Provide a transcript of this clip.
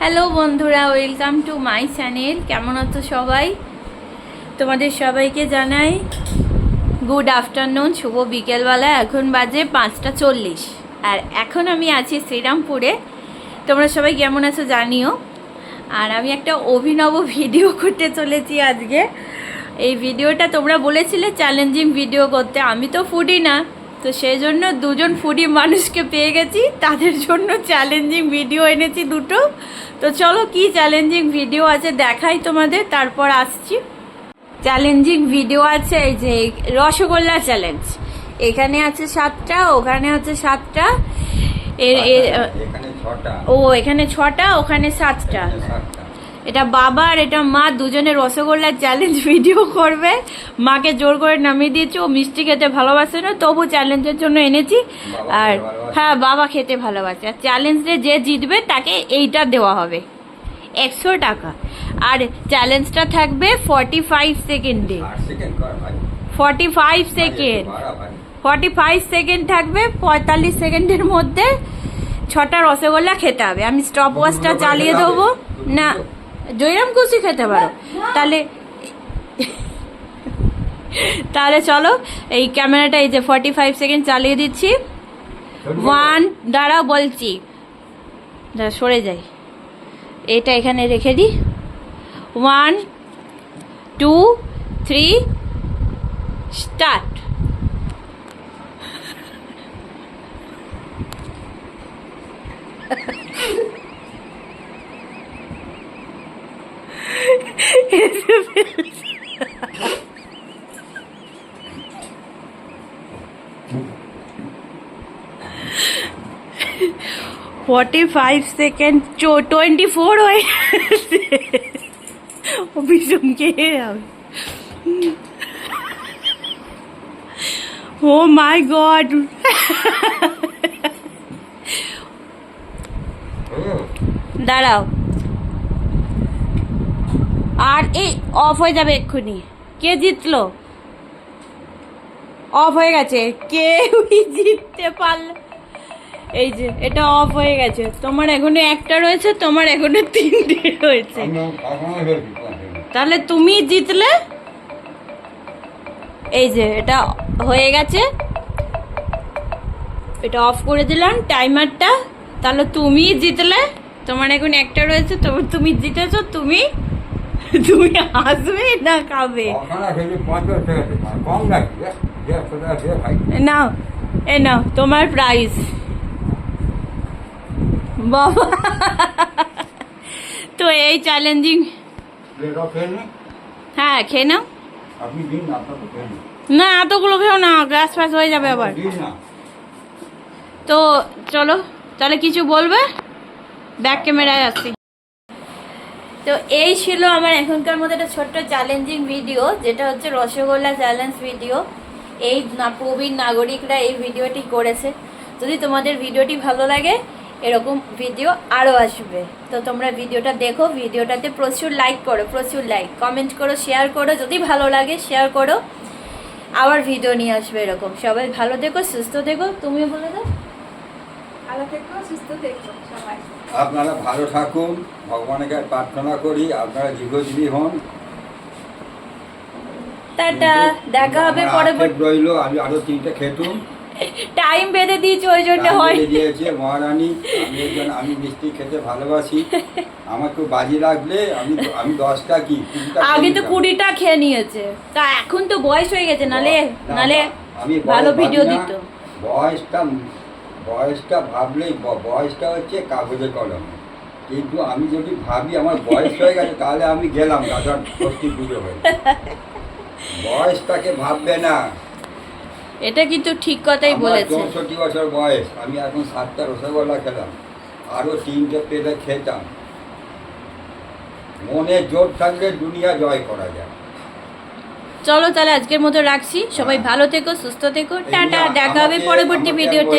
Hello বন্ধুরা welcome to my channel কেমন আছো সবাই? তোমাদের সবাইকে জানাই গুড আফটারনুন শুভ বিকেলবেলা, এখন বাজে পাঁচটা চল্লিশ। আর এখন আমি আছি শ্রীরামপুরে। তোমরা সবাই কেমন আছো জানিও। আর আমি একটা অভিনব ভিডিও করতে চলেছি আজকে। এই ভিডিওটা তোমরা বলেছিলে চ্যালেঞ্জিং ভিডিও করতে। আমি তো ফুডি না। তো সেই জন্য দুজন ফুডি মানুষকে পেয়ে গেছি। তাদের জন্য চ্যালেঞ্জিং ভিডিও এনেছি দুটো। তো চলো কি চ্যালেঞ্জিং ভিডিও আছে দেখাই তোমাদের তারপর আসছি। চ্যালেঞ্জিং ভিডিও আছে এই যে রসগোল্লা চ্যালেঞ্জ এখানে আছে সাতটা ওখানে আছে সাতটা। ও এখানে ছটা ওখানে সাতটা। এটা বাবা আর এটা মা দুজনে রসগোল্লার চ্যালেঞ্জ ভিডিও করবে। মাকে জোর করে নামিয়ে দিয়েছি ও মিষ্টি খেতে ভালোবাসে না তবু চ্যালেঞ্জের জন্য এনেছি। আর হ্যাঁ বাবা খেতে ভালোবাসে। আর চ্যালেঞ্জে যে জিতবে তাকে এইটা দেওয়া হবে। একশো টাকা। আর চ্যালেঞ্জটা থাকবে ফর্টি ফাইভ সেকেন্ডে forty five second forty five second থাকবে পঁয়তাল্লিশ সেকেন্ডের মধ্যে ছটা রসগোল্লা খেতে হবে। আমি স্টপ ওয়াচটা চালিয়ে দেবো। না? জয়রাম খুশি খেতে পারো। তাহলে তাহলে চলো এই ক্যামেরাটা এই যে ফর্টি ফাইভ সেকেন্ড চালিয়ে দিচ্ছি। ওয়ান দাঁড়াও বলছি। দাঁড়া, সরে যাই। এটা এখানে রেখে দিই। One two three start forty five second twenty four হয়ে গেছে। ও ভীষণ খেয়ে যাবে ও মাই গড দাঁড়াও আর এই অফ হয়ে যাবে এক্ষুনি। কে জিতলো? অফ হয়ে গেছে। কেউই জিততে পারল এই যে এটা অফ হয়ে গেছে। তোমার এখনও একটা রয়েছে তোমার এখনও তিনটে রয়েছে। কখনো ফেলবি কখনো। তাহলে তুমি জিতলে? এই যে এটা হয়ে গেছে। এটা অফ করে দিলাম টাইমারটা তাহলে তুমি জিতলে। তোমার এখন একটা রয়েছে তোমার তুমি জিতেছো তুমি তুমি আসবে না খাবে? নাও এ নাও তোমার প্রাইস বাবা। তো এই চ্যালেঞ্জিং। হ্যাঁ খেয়ে নাও। না এতগুলো খেও না গ্যাস ফ্যাস হয়ে যাবে আবার। তো চলো তাহলে কিছু বলবে? ব্যাক ক্যামেরায় আসছি তো এই ছিল আমার এখনকার মধ্যে একটা ছোট্ট চ্যালেঞ্জিং ভিডিও যেটা হচ্ছে রসগোল্লা চ্যালেঞ্জ ভিডিও এই প্রবীণ নাগরিকরা এই ভিডিওটি করেছে। যদি তোমাদের ভিডিওটি ভালো লাগে, এরকম ভিডিও আরও আসবে। তো তোমরা ভিডিওটা দেখো ভিডিওটাতে প্রচুর লাইক করো, প্রচুর লাইক কমেন্ট করো শেয়ার করো, যদি ভালো লাগে শেয়ার করো। আবার ভিডিও নিয়ে আসবে এরকম। সবাই ভালো দেখো সুস্থ দেখো তুমিও বলে দাও ভালো থেকো সুস্থ থেকো সবাই। আপনারা ভালো থাকুন ভগবানের কাছে প্রার্থনা করি আপনারা দীর্ঘজীবী হন। টাটা দেখা হবে আক্ষেপ আমি আরও তিনটে খেতুম। টাইম বেঁধে দিয়েছি ওই জন্য হয়। দিয়েছে মহারানী আমি একজন আমি মিষ্টি খেতে ভালোবাসি। আমার খুব বাজি লাগলে আমি আমি দশটা কি আগে তো কুড়িটা খেয়ে নিয়েছে। তা এখন তো বয়স হয়ে গেছে নালে নালে আমি ভালো ভিডিও না। দিত। বয়সটা বয়সটা ভাবলেই বয়সটা হচ্ছে কাগজে কলম। কিন্তু আমি যদি ভাবি আমার বয়স হয়ে গেছে তাহলে আমি গেলাম দাদার ষষ্ঠী পুজো হয়ে বয়সটাকে ভাববে না। এটা কিন্তু ঠিক কথাই বলেছে চৌষট্টি বছর বয়স আমি এখন সাতটা রসগোল্লা খেলাম আরও তিনটে পেলে খেতাম। মনে জোর থাকলে দুনিয়া জয় করা যায়। চলো তাহলে আজকের মতো রাখছি। সবাই ভালো থেকো সুস্থ থেকো। টাটা দেখা হবে পরবর্তী ভিডিওতে।